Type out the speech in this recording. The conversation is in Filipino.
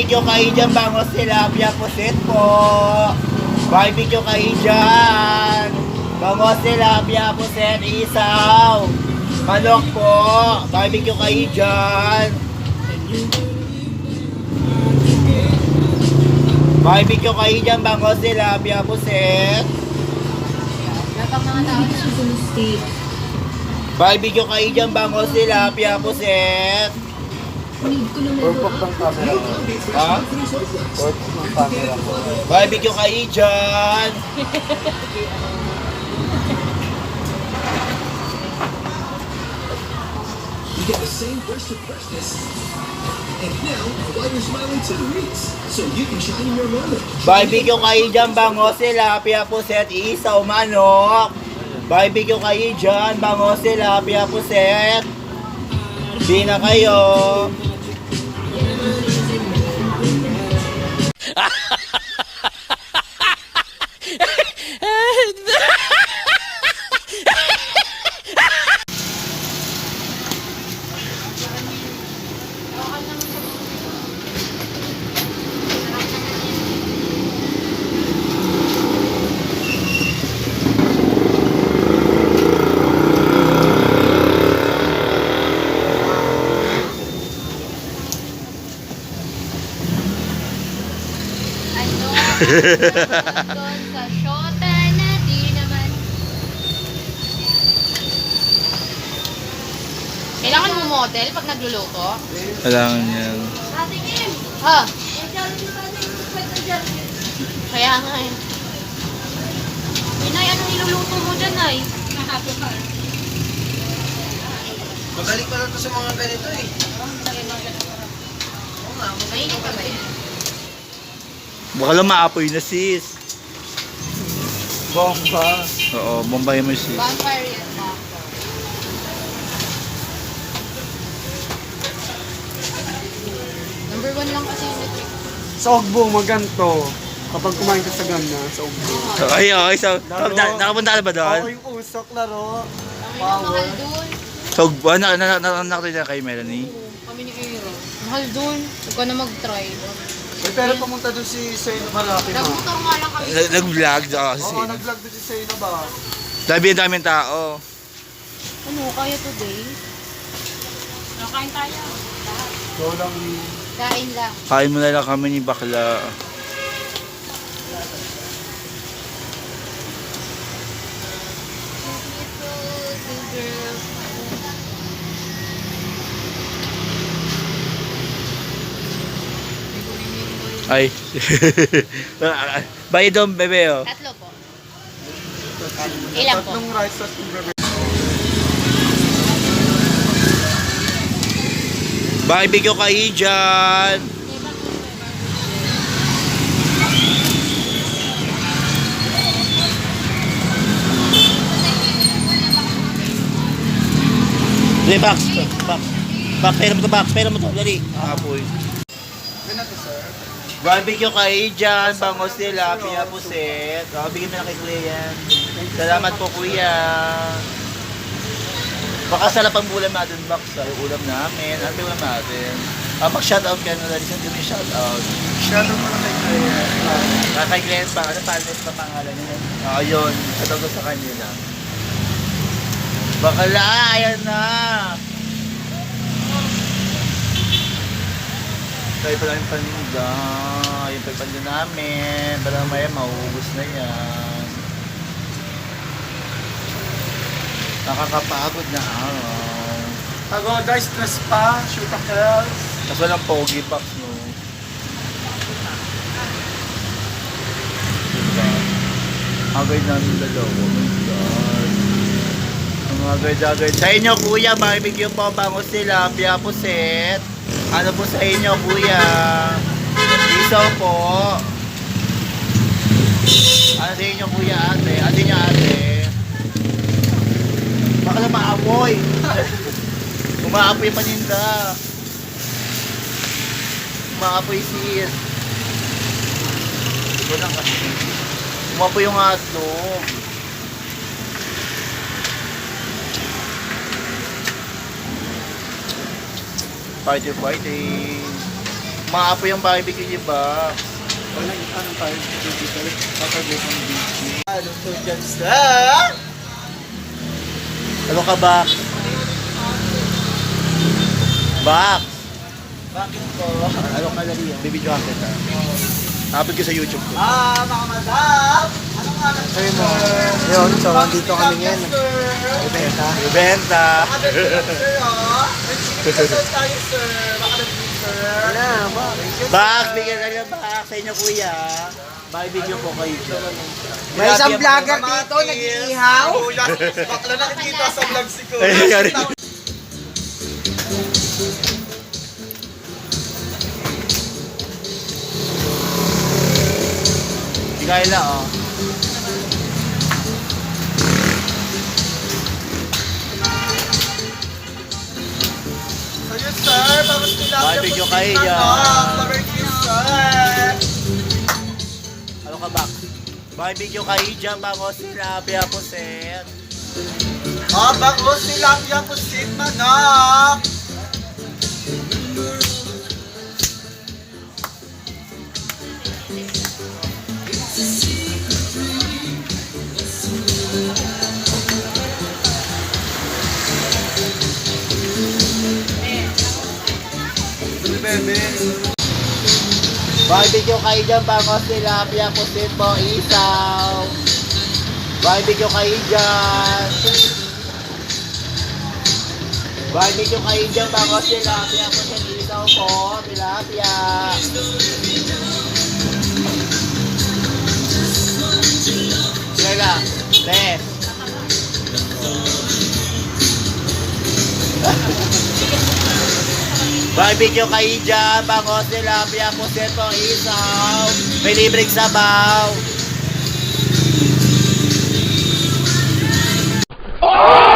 Barbecue kayo dyan, bangos tilapia pusit po. Barbecue kayo dyan. Bangos tilapia pusit, isaw. Manok po. Barbecue kayo dyan. Barbecue kayo dyan, bangos tilapia pusit. Napang mga tao na. Barbecue kayo dyan, bangos tilapia pusit. Purpok ng camera. Ha? Purpok ng camera mo. Barbecue kayo dyan. You get the same burst of freshness. And now, while you're smiling two weeks, so you can shine in your moment. Barbecue kayo dyan, bangos tilapia puset, isaw manok. Barbecue kayo dyan, bangos tilapia puset. Di na kayo. Doon sa shota na di naman. Kailangan mo model pag nagluluto? Kailangan yan. Ate Kim! Ha? Kaya nga eh. Inay, anong niluluto mo dyan, Nay? Magaling pa lang to sa mga ganito eh. Mainit pa ba yun? Baka lang maapoy na sis. Bomba. Oo, bombay mo sis. Vampire yan, vampire. Number one lang kasi yung Sa Ogbo, maganto. Kapag kumain ka sa gana, sa Ogbo. Ay, okay. So, Laro. na, nakapunta ka ba doon? Ako yung usok, laro. Ang mahal Power. dun. So, uh, na, na, na, na, nakita kay Melanie? Kami ni Kiro. Mahal dun. Huwag ka na mag-try. Uy, pero pumunta doon si Seno Malaki mo. Nagmotor nga lang kami. Nag- Nag-vlog ako kasi. Oo, nag-vlog doon si Seno ba? Sabi ang daming tao. Ano, kaya today? Nakain tayo. So lang Kain lang. Kain mo na lang kami ni Bakla. Ay. Bayad doon, bebe, oh. Tatlo po. Ilan po? Tatlong rice yung bebe. Barbecue kayo dyan. Dali, box. Box. Box, pera mo to, box. Pera mo to, dali. Apoy. Ano to, sir? Barbecue kayo dyan, bangos nila, pinapusit. Oh, bigyan mo na kay kuya yan. Salamat po kuya. Baka sarap ang ulam natin, Box. ah, Yung ulam namin. Ano ulam natin? Ah, mag-shoutout ka na rin. Saan kami shoutout? Shadow mo lang kay Claire. Ah, kay Glenn pa. Ano pa? Ano pa pangalan niya? Ah, yun. Shoutout ko sa kanila. Bakala, ayan na. Tayo pala yung paninda. Yung pa yung paninda namin. Para maya mauubos na yan. Nakakapagod na araw. Pagoda, stress pa, shoot a girls. Tapos walang pogi box, no? Diba? Agay namin dalawa. Oh my God. Ang agay-agay. Sa inyo, kuya, barbecue po, bangus tilapia, puset. Ano po sa inyo, kuya? Isaw po. Ano sa inyo, kuya, ate? Ate niya, ate. Baka na maapoy. Umaapoy paninda. Umaapoy sis. Ito lang kasi. Umapoy yung hotdog. Party, party. Maapo yung barbecue niyo ba? Pag nag-ano tayo, dito, tatagay ng beach. Ano to dyan sa? Ano ka ba? Bak! Bakit po? Ano ka lali yan? Bibidyohan kita. Upload ko sa YouTube ko. Ah, mga! Yun, so nandito kami ngayon. Ibenta. Ibenta! sir, oh? Nag-chicken tayo, sir. Baka nag-chicken, sir. Wala, ba? Bak! Bigyan ka na bak sa inyo kuya. Barbecue po kayo dyan. May isang vlogger dito, nag-iihaw. Bakla nakikita sa vlog si Kuya. Ay, yari. Oh. Ayun, sir. Tapos tilapia po kayo. Manok. Barbecue, sir. Ano ka ba? Barbecue kayo dyan, bango tilapia po, sir. Ah, bango tilapia po si Manok. Barbecue kayo dyan, bango tilapia sir po, isaw. Barbecue kayo dyan. Barbecue kayo dyan, bango tilapia sir, isaw po, tilapia. Lang, te. Barbecue kayo dyan, bangos nila, biya po seto, isaw, may libreng sabaw. Oh!